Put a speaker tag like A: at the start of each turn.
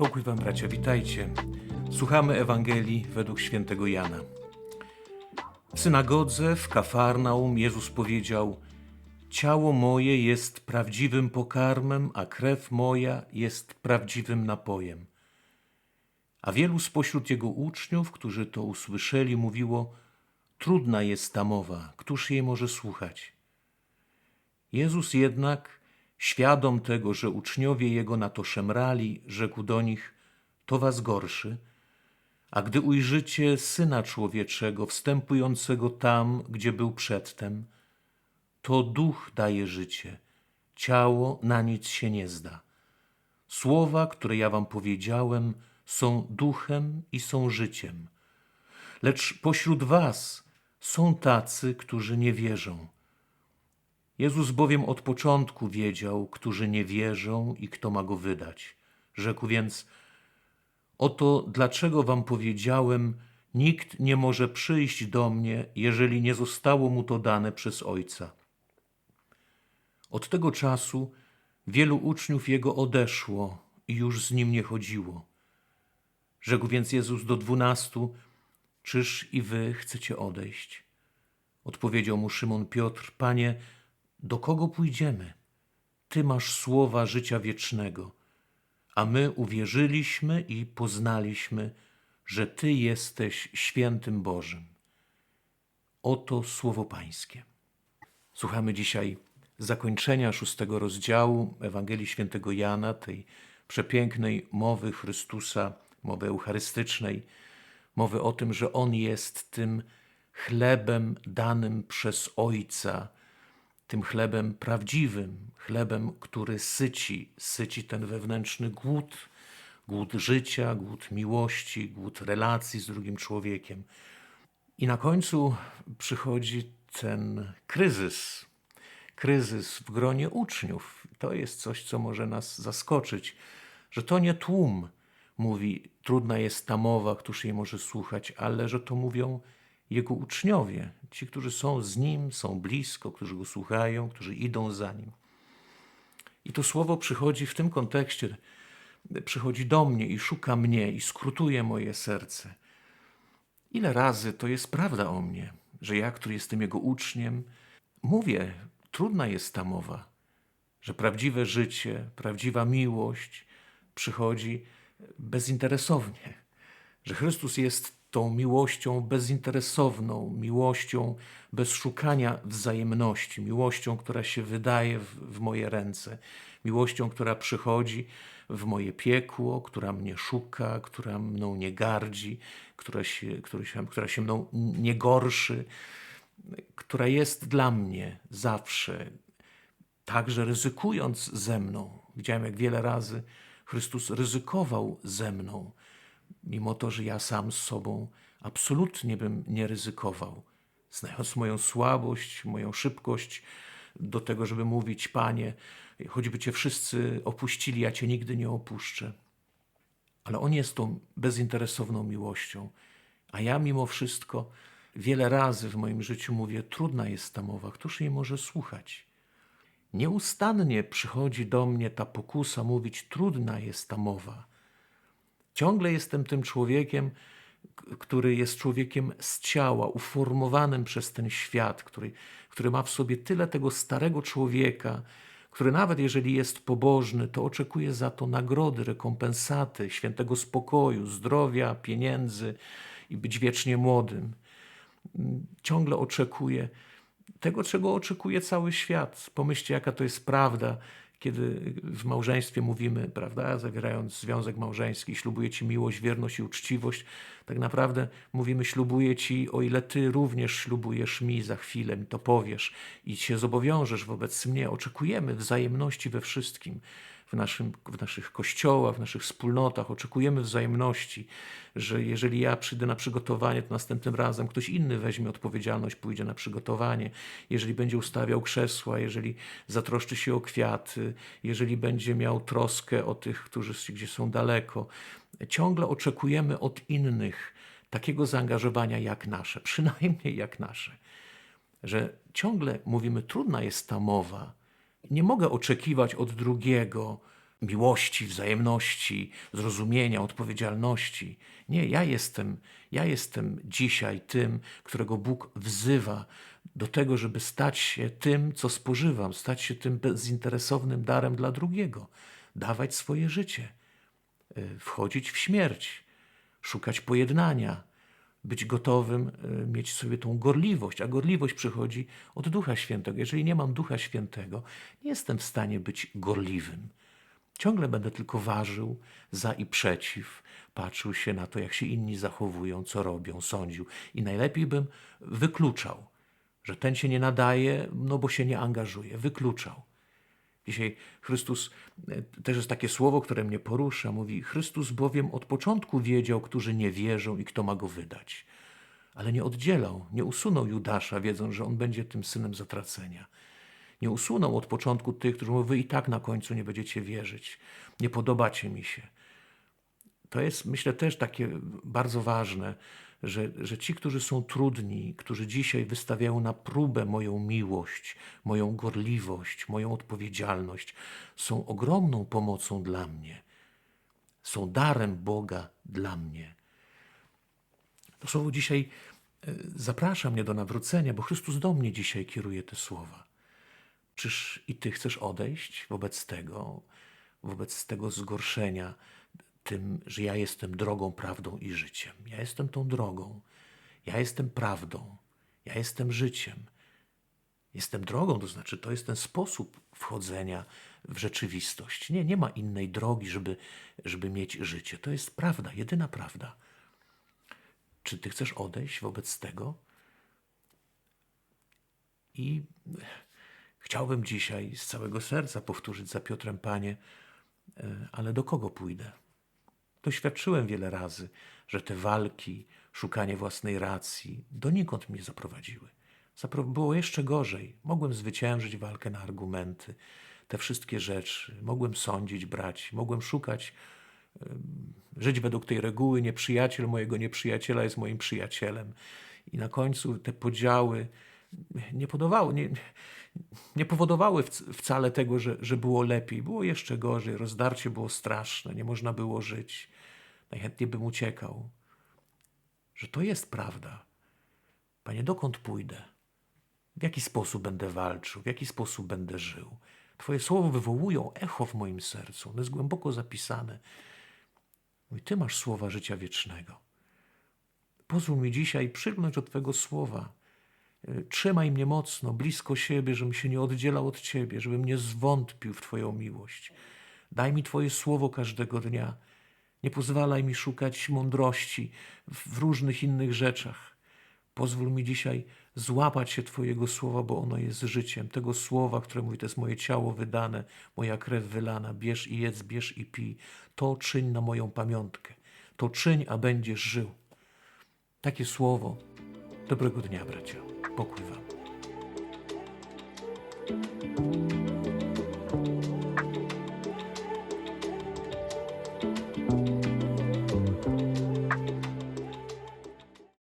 A: Pokój wam bracia, witajcie. Słuchamy Ewangelii według świętego Jana. W synagodze w Kafarnaum Jezus powiedział: Ciało moje jest prawdziwym pokarmem, a krew moja jest prawdziwym napojem. A wielu spośród jego uczniów, którzy to usłyszeli, mówiło: Trudna jest ta mowa, któż jej może słuchać? Jezus jednak, świadom tego, że uczniowie jego na to szemrali, rzekł do nich: To was gorszy. A gdy ujrzycie syna człowieczego wstępującego tam, gdzie był przedtem, to duch daje życie, ciało na nic się nie zda. Słowa, które ja wam powiedziałem, są duchem i są życiem. Lecz pośród was są tacy, którzy nie wierzą. Jezus bowiem od początku wiedział, którzy nie wierzą i kto ma go wydać. Rzekł więc: Oto dlaczego wam powiedziałem, nikt nie może przyjść do mnie, jeżeli nie zostało mu to dane przez Ojca. Od tego czasu wielu uczniów jego odeszło i już z nim nie chodziło. Rzekł więc Jezus do dwunastu: Czyż i wy chcecie odejść? Odpowiedział mu Szymon Piotr: Panie, do kogo pójdziemy? Ty masz słowa życia wiecznego, a my uwierzyliśmy i poznaliśmy, że Ty jesteś świętym Bożym. Oto słowo Pańskie. Słuchamy dzisiaj zakończenia szóstego rozdziału Ewangelii Świętego Jana, tej przepięknej mowy Chrystusa, mowy eucharystycznej, mowy o tym, że On jest tym chlebem danym przez Ojca, tym chlebem prawdziwym, chlebem, który syci, syci ten wewnętrzny głód, głód życia, głód miłości, głód relacji z drugim człowiekiem. I na końcu przychodzi ten kryzys, kryzys w gronie uczniów. To jest coś, co może nas zaskoczyć, że to nie tłum mówi, trudna jest ta mowa, któż jej może słuchać, ale że to mówią jego uczniowie, ci, którzy są z nim, są blisko, którzy go słuchają, którzy idą za nim. I to słowo przychodzi w tym kontekście, przychodzi do mnie i szuka mnie i skrutuje moje serce. Ile razy to jest prawda o mnie, że ja, który jestem jego uczniem, mówię, trudna jest ta mowa, że prawdziwe życie, prawdziwa miłość przychodzi bezinteresownie, że Chrystus jest tą miłością bezinteresowną, miłością bez szukania wzajemności, miłością, która się wydaje w, w moje ręce, miłością, która przychodzi w moje piekło, która mnie szuka, która mną nie gardzi, która się, która się, która się mną nie gorszy, która jest dla mnie zawsze, także ryzykując ze mną. Widziałem, jak wiele razy Chrystus ryzykował ze mną mimo to, że ja sam z sobą absolutnie bym nie ryzykował. Znając moją słabość, moją szybkość do tego, żeby mówić, Panie, choćby Cię wszyscy opuścili, ja Cię nigdy nie opuszczę. Ale On jest tą bezinteresowną miłością, a ja mimo wszystko wiele razy w moim życiu mówię, trudna jest ta mowa, któż jej może słuchać? Nieustannie przychodzi do mnie ta pokusa mówić, trudna jest ta mowa. Ciągle jestem tym człowiekiem, który jest człowiekiem z ciała, uformowanym przez ten świat, który, który ma w sobie tyle tego starego człowieka, który nawet jeżeli jest pobożny, to oczekuje za to nagrody, rekompensaty, świętego spokoju, zdrowia, pieniędzy i być wiecznie młodym. Ciągle oczekuje tego, czego oczekuje cały świat. Pomyślcie, jaka to jest prawda, kiedy w małżeństwie mówimy, prawda, zawierając związek małżeński, ślubuję Ci miłość, wierność i uczciwość, tak naprawdę mówimy, ślubuję Ci, o ile Ty również ślubujesz mi, za chwilę mi to powiesz i się zobowiążesz wobec mnie. Oczekujemy wzajemności we wszystkim. W, naszym, w naszych kościołach, w naszych wspólnotach oczekujemy wzajemności, że jeżeli ja przyjdę na przygotowanie, to następnym razem ktoś inny weźmie odpowiedzialność, pójdzie na przygotowanie. Jeżeli będzie ustawiał krzesła, jeżeli zatroszczy się o kwiaty, jeżeli będzie miał troskę o tych, którzy gdzie są daleko. Ciągle oczekujemy od innych takiego zaangażowania jak nasze, przynajmniej jak nasze. Że ciągle mówimy, trudna jest ta mowa, nie mogę oczekiwać od drugiego miłości, wzajemności, zrozumienia, odpowiedzialności. Nie, ja jestem, ja jestem dzisiaj tym, którego Bóg wzywa do tego, żeby stać się tym, co spożywam, stać się tym bezinteresownym darem dla drugiego, dawać swoje życie, y, wchodzić w śmierć, szukać pojednania, być gotowym, y, mieć sobie tą gorliwość, a gorliwość przychodzi od Ducha Świętego. Jeżeli nie mam Ducha Świętego, nie jestem w stanie być gorliwym. Ciągle będę tylko ważył za i przeciw, patrzył się na to, jak się inni zachowują, co robią, sądził. I najlepiej bym wykluczał, że ten się nie nadaje, no bo się nie angażuje. Wykluczał. Dzisiaj Chrystus, e, też jest takie słowo, które mnie porusza, mówi: Chrystus bowiem od początku wiedział, którzy nie wierzą i kto ma go wydać. Ale nie oddzielał, nie usunął Judasza, wiedząc, że on będzie tym synem zatracenia. Nie usunął od początku tych, którzy mówią: Wy i tak na końcu nie będziecie wierzyć, nie podobacie mi się. To jest, myślę, też takie bardzo ważne, że, że ci, którzy są trudni, którzy dzisiaj wystawiają na próbę moją miłość, moją gorliwość, moją odpowiedzialność, są ogromną pomocą dla mnie. Są darem Boga dla mnie. To słowo dzisiaj e, zaprasza mnie do nawrócenia, bo Chrystus do mnie dzisiaj kieruje te słowa. Czyż i ty chcesz odejść wobec tego, wobec tego zgorszenia, tym, że ja jestem drogą, prawdą i życiem. Ja jestem tą drogą, ja jestem prawdą, ja jestem życiem. Jestem drogą, to znaczy to jest ten sposób wchodzenia w rzeczywistość. Nie, nie ma innej drogi, żeby, żeby mieć życie. To jest prawda, jedyna prawda. Czy ty chcesz odejść wobec tego? I chciałbym dzisiaj z całego serca powtórzyć za Piotrem, Panie, e, ale do kogo pójdę? Doświadczyłem wiele razy, że te walki, szukanie własnej racji donikąd mnie zaprowadziły. Zapro- było jeszcze gorzej. Mogłem zwyciężyć walkę na argumenty, te wszystkie rzeczy. Mogłem sądzić, brać, mogłem szukać, żyć według tej reguły. Nieprzyjaciel mojego nieprzyjaciela jest moim przyjacielem. I na końcu te podziały nie, podawały, nie, nie powodowały wc- wcale tego, że, że było lepiej. Było jeszcze gorzej. Rozdarcie było straszne. Nie można było żyć. Najchętniej bym uciekał. Że to jest prawda. Panie, dokąd pójdę? W jaki sposób będę walczył? W jaki sposób będę żył? Twoje słowa wywołują echo w moim sercu. One jest głęboko zapisane. Mój, Ty masz słowa życia wiecznego. Pozwól mi dzisiaj przygnąć od Twojego słowa. Trzymaj mnie mocno, blisko siebie, żebym się nie oddzielał od Ciebie, żebym nie zwątpił w Twoją miłość. Daj mi Twoje słowo każdego dnia. Nie pozwalaj mi szukać mądrości w różnych innych rzeczach. Pozwól mi dzisiaj złapać się Twojego słowa, bo ono jest życiem. Tego słowa, które mówi, to jest moje ciało wydane, moja krew wylana. Bierz i jedz, bierz i pij. To czyń na moją pamiątkę. To czyń, a będziesz żył. Takie słowo. Dobrego dnia, bracia. Pokój Wam.